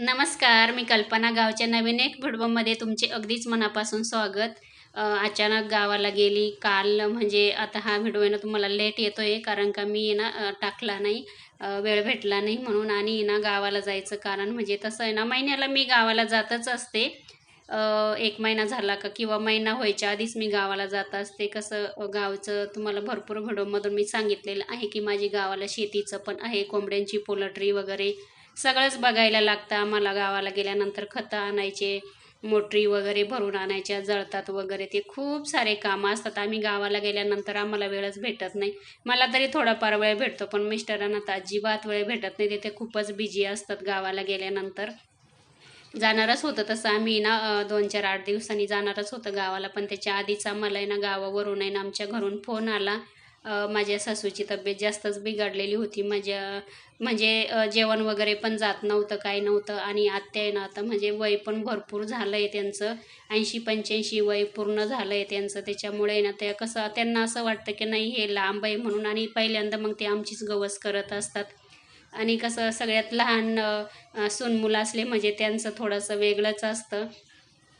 नमस्कार मी कल्पना गावच्या नवीन एक व्हिडिओमध्ये तुमचे अगदीच मनापासून स्वागत. अचानक गावाला गेली. काल म्हणजे आता हा व्हिडिओ आहे ना तुम्हाला लेट येतो आहे कारण का मी ना टाकला नाही. वेळ भेटला नाही म्हणून आणि ना गावाला जायचं कारण म्हणजे तसं आहे ना महिन्याला मी गावाला जातच असते. एक महिना झाला का किंवा महिना व्हायच्या आधीच मी गावाला जात असते. कसं गावचं तुम्हाला भरपूर व्हिडिओमधून मी सांगितलेलं आहे की माझी गावाला शेतीचं पण आहे कोंबड्यांची पोल्ट्री वगैरे सगळंच बघायला लागतं. आम्हाला गावाला गेल्यानंतर खतं आणायचे मोटरी वगैरे भरून आणायच्या जळतात वगैरे. ते खूप सारे कामं असतात. आम्ही गावाला गेल्यानंतर आम्हाला वेळच भेटत नाही. मला तरी थोडाफार वेळ भेटतो पण मिस्टरांना तर अजिबात वेळ भेटत नाही. ते खूपच बिझी असतात गावाला गेल्यानंतर. जाणारच होतं तसं. आम्ही ना दोन चार आठ दिवसांनी जाणारच होतं गावाला पण त्याच्या आधीच आम्हाला आहे ना गावावरून आहे ना आमच्या घरून फोन आला. माझ्या सासूची तब्येत जास्तच बिघडलेली होती. माझ्या म्हणजे जेवण वगैरे पण जात नव्हतं काय नव्हतं. आणि आत्या आहे ना आता म्हणजे वय पण भरपूर झालं आहे त्यांचं. ऐंशी पंच्याऐंशी वय पूर्ण झालं आहे त्यांचं. त्याच्यामुळे ना ते कसं त्यांना असं वाटतं की नाही हे लांब आहे म्हणून. आणि पहिल्यांदा मग ते आमचीच गवस करत असतात. आणि कसं सगळ्यात लहान सून मुलं असले म्हणजे त्यांचं थोडंसं वेगळंच असतं.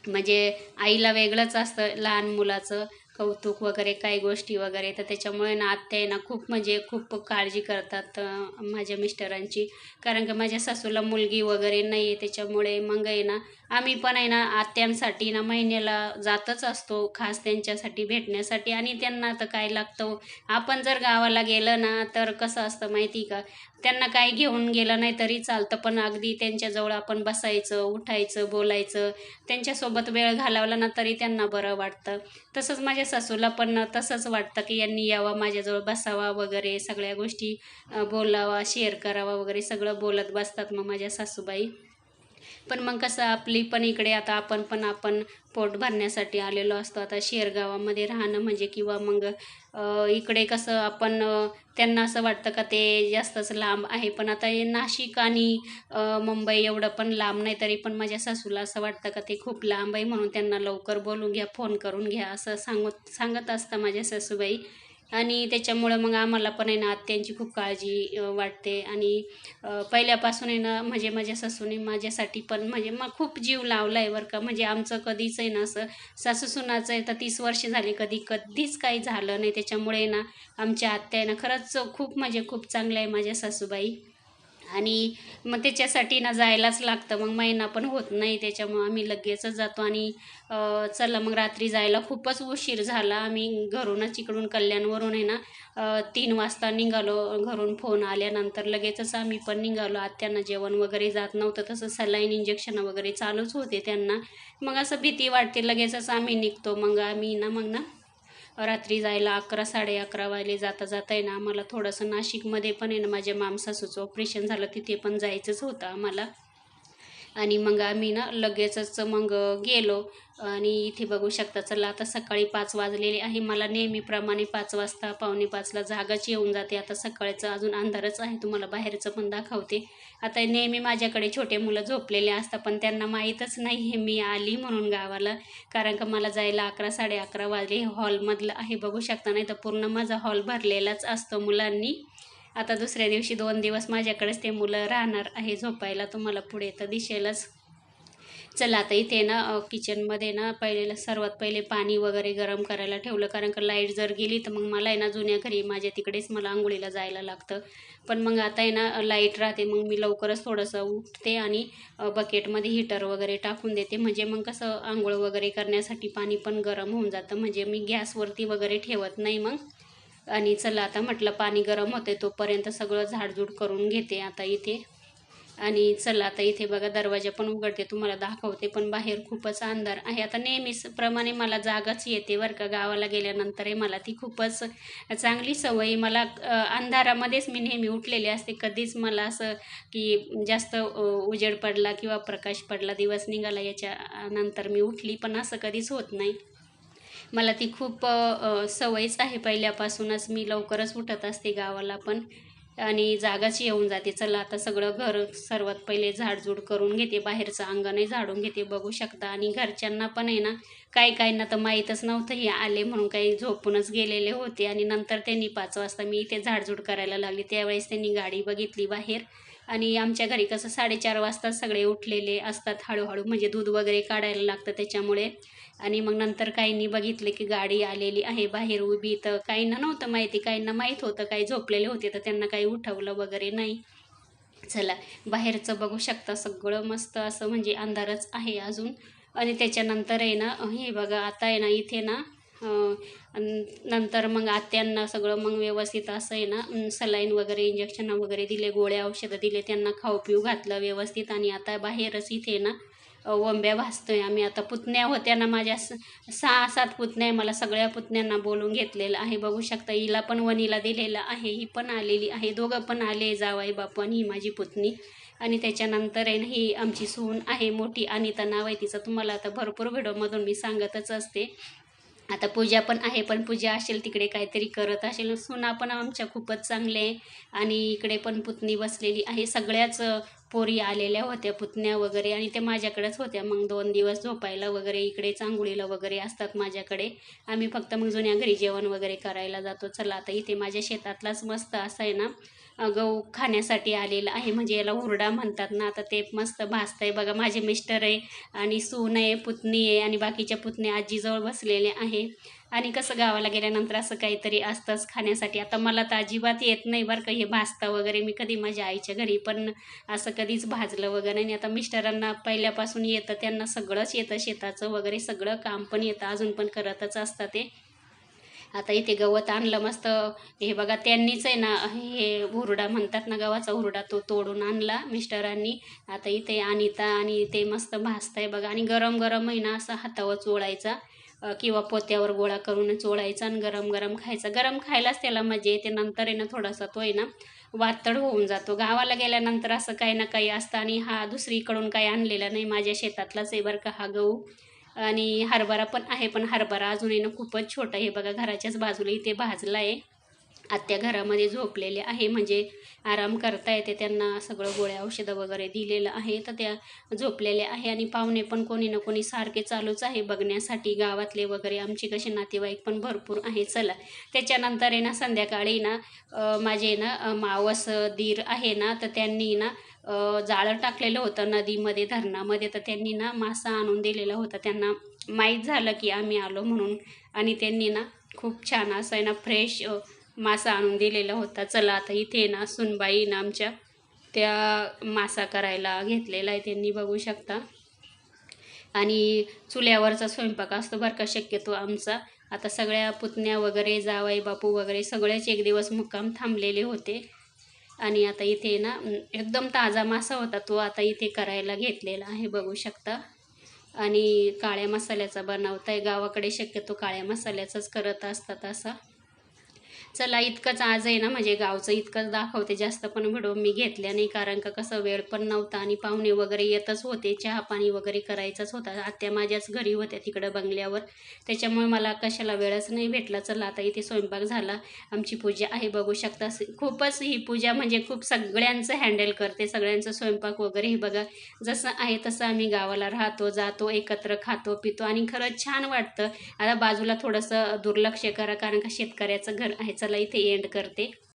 म्हणजे आईला वेगळंच असतं लहान मुलाचं. कौतुक वगैरे काही गोष्टी वगैरे. तर त्याच्यामुळे ना आत्या आहे ना खूप म्हणजे खूप काळजी करतात माझ्या मिस्टरांची. कारण की माझ्या सासूला मुलगी वगैरे नाही आहे त्याच्यामुळे मग आहे ना आम्ही पण आहे ना आत्यांसाठी ना महिन्याला जातच असतो खास त्यांच्यासाठी भेटण्यासाठी. आणि त्यांना तर काय लागतं? आपण जर गावाला गेलं ना तर कसं असतं माहिती का? त्यांना काही घेऊन गेलं नाही तरी चालतं. पण अगदी त्यांच्याजवळ आपण बसायचं उठायचं बोलायचं त्यांच्यासोबत वेळ घालवला ना तरी त्यांना बरं वाटतं. तसंच माझ्या सासूला पण तसंच वाटतं की यांनी यावं माझ्याजवळ बसावा वगैरे सगळ्या गोष्टी बोलावा शेअर करावा वगैरे सगळं बोलत बसतात मग माझ्या सासूबाई. पण मग कसं आपली पण इकडे आता आपण पण आपण पोट भरण्यासाठी आलेलो असतो. आता शेरगावामध्ये राहणं म्हणजे किंवा मग इकडे कसं आपण त्यांना असं वाटतं का ते जास्तच लांब आहे. पण आता हे नाशिक आणि मुंबई एवढं पण लांब नाही तरी पण माझ्या सासूला असं वाटतं का ते खूप लांब आहे म्हणून त्यांना लवकर बोलून घ्या फोन करून घ्या असं सांगत सांगत असतं माझ्या सासूबाई. आणि त्याच्यामुळं मग आम्हाला पण आहे ना आत्यांची खूप काळजी वाटते. आणि पहिल्यापासून आहे ना म्हणजे माझ्या सासूने माझ्यासाठी पण म्हणजे मग खूप जीव लावला आहे बरं का. म्हणजे आमचं कधीच आहे ना असं सासू सुनाचं आहे तर तीस वर्ष झाली कधी कधीच काही झालं नाही. त्याच्यामुळे ना आमच्या आत्या आहे ना खरंच खूप म्हणजे खूप चांगलं आहे माझ्या सासूबाई. आणि मग त्याच्यासाठी ना जायलाच लागतं. मग महिना पण होत नाही त्याच्यामुळं आम्ही लगेचच जातो आणि चला मग रात्री जायला खूपच उशीर झाला. आम्ही घरूनच इकडून कल्याणवरून आहे ना तीन वाजता निघालो. घरून फोन आल्यानंतर लगेचच आम्ही पण निघालो. आत्यांना जेवण वगैरे जात नव्हतं तसं सलाईन इंजेक्शन वगैरे चालूच होते त्यांना. मग असं भीती वाटते लगेचच आम्ही निघतो. मग आम्ही ना मग ना रात्री जायला अकरा साडे अकरा वाजले जाता जाता आहे ना आम्हाला थोडंसं नाशिकमध्ये पण आहे ना माझ्या मामसासूचं ऑपरेशन झालं तिथे पण जायचंच होतं आम्हाला. आणि मग आम्ही ना लगेचच मग गेलो. आणि इथे बघू शकता चला आता सकाळी पाच वाजलेले आहे. मला नेहमीप्रमाणे पाच वाजता पावणे पाचला जागाच येऊन जाते. आता सकाळचं अजून अंधारच आहे तुम्हाला बाहेरचं पण दाखवते. आता नेहमी माझ्याकडे छोटे मुलं झोपलेले असतात पण त्यांना माहीतच नाही हे मी आली म्हणून गावाला. कारण का मला जायला अकरा साडे अकरा वाजले. हे हॉलमधलं आहे बघू शकता. नाही तर पूर्ण माझा हॉल भरलेलाच असतो मुलांनी. आता दुसऱ्या दिवशी दोन दिवस माझ्याकडेच ते मुलं राहणार आहे झोपायला तुम्हाला पुढे तर दिसेलच. चला आता इथे ना किचनमध्ये ना पहिले सर्वात पहिले पाणी वगैरे गरम करायला ठेवलं. कारण का लाइट जर गेली तर मग मला आहे ना जुन्या घरी माझ्या तिकडेच मला आंघोळीला जायला लागतं. पण मग आता आहे ना लाइट राहते मग मी लवकरच थोडंसं उठते आणि बकेटमध्ये हिटर वगैरे टाकून देते. म्हणजे मग कसं आंघोळ वगैरे करण्यासाठी पाणी पण गरम होऊन जातं. म्हणजे मी गॅसवरती वगैरे ठेवत नाही मग. आणि चला आता म्हटलं पाणी गरम होते तोपर्यंत सगळं झाडझूड करून घेते आता इथे. आणि चला आता इथे बघा दरवाजा पण उघडते तुम्हाला दाखवते पण बाहेर खूपच अंधार आहे. आता नेहमीच प्रमाणे मला जागाच येते बरं का गावाला गेल्यानंतर मला ती खूपच चांगली सवय मला अंधारामध्येच मी नेहमी उठलेले असते. कधीच मला असं की जास्त उजेड पडला किंवा प्रकाश पडला दिवस निघाला याच्या नंतर मी उठली पण असं कधीच होत नाही. मला ती खूप सवयच आहे पहिल्यापासूनच. मी लवकरच उठत असते गावाला पण. आणि जागाच येऊन जाते. चला आता सगळं घर सर्वात पहिले झाडझूड करून घेते. बाहेरचं अंगणही झाडून घेते. बघू शकता. आणि घरच्यांना पण आहे ना काही काहींना तर माहीतच नव्हतं हे आले म्हणून काही झोपूनच गेलेले होते. आणि नंतर त्यांनी पाच वाजता मी इथे झाडझूड करायला लागली. त्यावेळेस त्यांनी गाडी बघितली बाहेर. आणि आमच्या घरी कसं साडेचार वाजता सगळे उठलेले असतात हळूहळू. म्हणजे दूध वगैरे काढायला लागतं त्याच्यामुळे. आणि मग नंतर काहींनी बघितलं की गाडी आलेली आहे बाहेर उभी. तर काहींना नव्हतं माहिती काहींना माहीत होतं काही झोपलेले होते. तर त्यांना काही उठवलं वगैरे नाही. चला बाहेरचं बघू शकता. सगळं मस्त असं म्हणजे अंधारच आहे अजून. आणि त्याच्यानंतर आहे ना हे बघा आता आहे ना इथे ना नंतर मग आत्यांना सगळं मग व्यवस्थित असं आहे ना सलाईन वगैरे इंजेक्शन वगैरे दिले गोळ्या औषधं दिले त्यांना खाऊ पिऊ घातलं व्यवस्थित. आणि आता बाहेरच इथे ना वंब्या भासतोय आम्ही. आता पुतण्या होत्या ना माझ्या स- सहा सात पुतण्या आहे. मला सगळ्या पुतण्यांना बोलून घेतलेलं आहे. बघू शकता हिला पण वनीला दिलेलं आहे. ही पण आलेली आहे. दोघं पण आले जावाई बापू आणि ही माझी पुतणी. आणि त्याच्यानंतर आहे ना ही आमची सून आहे मोठी अनिता नाव आहे तिचं. तुम्हाला आता भरपूर व्हिडिओमधून मी सांगतच असते. आता पूजा पण आहे पण पूजा असेल तिकडे काहीतरी करत असेल. सुना पण आमच्या खूपच चांगले आहे. आणि इकडे पण पुतणी बसलेली आहे. सगळ्याच पोरी आलेल्या होत्या पुतण्या वगैरे. आणि त्या माझ्याकडेच होत्या. मग दोन दिवस झोपायला वगैरे इकडे चांगुळीला वगैरे असतात माझ्याकडे. आम्ही फक्त मग जुन्या घरी जेवण वगैरे करायला जातो. चला आता इथे माझ्या शेतातलाच मस्त असा आहे ना गहू खाण्यासाठी आलेला आहे. म्हणजे याला हुरडा म्हणतात ना आता ते मस्त भाजतंय. बघा माझे मिस्टर आहे आणि सून आहे पुतणी आहे आणि बाकीच्या पुतण्या आजीजवळ बसलेले आहे. आणि कसं गावाला गेल्यानंतर असं काहीतरी असतंच खाण्यासाठी. आता मला तर अजिबात येत नाही बरं का हे भाजता वगैरे. मी कधी माझ्या आईच्या घरी पण असं कधीच भाजलं वगैरे नाही. आता मिस्टरांना पहिल्यापासून येतं त्यांना सगळंच येतं शेताचं वगैरे. सगळं काम पण येतं अजून पण करतच असतं ते. आता इथे गवत आणलं मस्त. हे बघा त्यांनीच आहे ना हे हुरडा म्हणतात ना गव्हाचा हुरडा तो तोडून आणला मिस्टरांनी. आता इथे अनिता आणि ते मस्त भाजताय बघा. आणि गरम गरम आहे ना असं हातावर चोळायचा किंवा पोत्यावर गोळा करून चोळायचा आणि गरम गरम खायचा. गरम खायलाच त्याला मजा येते नंतर आहे ना थोडासा तो आहे ना वातड होऊन जातो. गावाला गेल्यानंतर असं काही ना काही असतं आणि हा दुसरीकडून काही आणलेला नाही माझ्या शेतातलाच आहे बरं का हा गहू. आणि हरभरा पण आहे पण हरभरा अजूनही ना खूपच छोटा आहे. बघा घराच्याच बाजूला इथे भाजला आहे आत्या घरामध्ये झोपलेले आहे म्हणजे आराम करता येते. त्यांना सगळं गोळ्या औषधं वगैरे दिलेलं आहे तर त्या झोपलेल्या आहे. आणि पाहुणे पण कोणी ना कोणी सारखे चालूच आहे बघण्यासाठी. गावातले वगैरे आमचे कसे नातेवाईक पण भरपूर आहे. चला त्याच्यानंतर आहे ना संध्याकाळी ना माझे ना मावस दीर आहे ना तर त्यांनी ना जाळं टाकलेलं होतं नदीमध्ये धरणामध्ये. तर त्यांनी ना मासा आणून दिलेला होता. त्यांना माहीत झालं की आम्ही आलो म्हणून. आणि त्यांनी ना खूप छान असं आहे ना फ्रेश मासा आणून दिलेला होता. चला आता इथे ना सुनबाई ना आमच्या त्या मासा करायला घेतलेला आहे. त्यांनी बघू शकता. आणि चुल्यावरचा स्वयंपाक असतो बरं का शक्यतो आमचा. आता सगळ्या पुतण्या वगैरे जावाई बापू वगैरे सगळेच एक दिवस मुक्काम थांबलेले होते. आणि आता इथे ना एकदम ताजा मासा होता तो आता इथे करायला घेतलेला आहे बघू शकता. आणि काळ्या मसाल्याचा बनवताय गावाकडे शक्यतो काळ्या मसाल्याचाच करत असतात असा. चला इतकंच आज आहे ना म्हणजे गावचं इतकंच दाखवते जास्त पण व्हिडिओ मी घेतल्या नाही कारण का कसं वेळ पण नव्हता आणि पाहुणे वगैरे येतच होते चहा पाणी वगैरे करायचंच होता. आत्या माझ्याच घरी होत्या तिकडं बंगल्यावर. त्याच्यामुळे मला कशाला वेळच नाही भेटला. चला आता इथे स्वयंपाक झाला. आमची पूजा आहे बघू शकता. खूपच ही पूजा म्हणजे खूप सगळ्यांचं हँडल करते. सगळ्यांचं स्वयंपाक वगैरे हे बघा जसं आहे तसं आम्ही गावाला राहतो जातो एकत्र खातो पितो आणि खरंच छान वाटतं. आता बाजूला थोडंसं दुर्लक्ष करा कारण का शेतकऱ्याचं घर आहे. चला इथे एंड करते.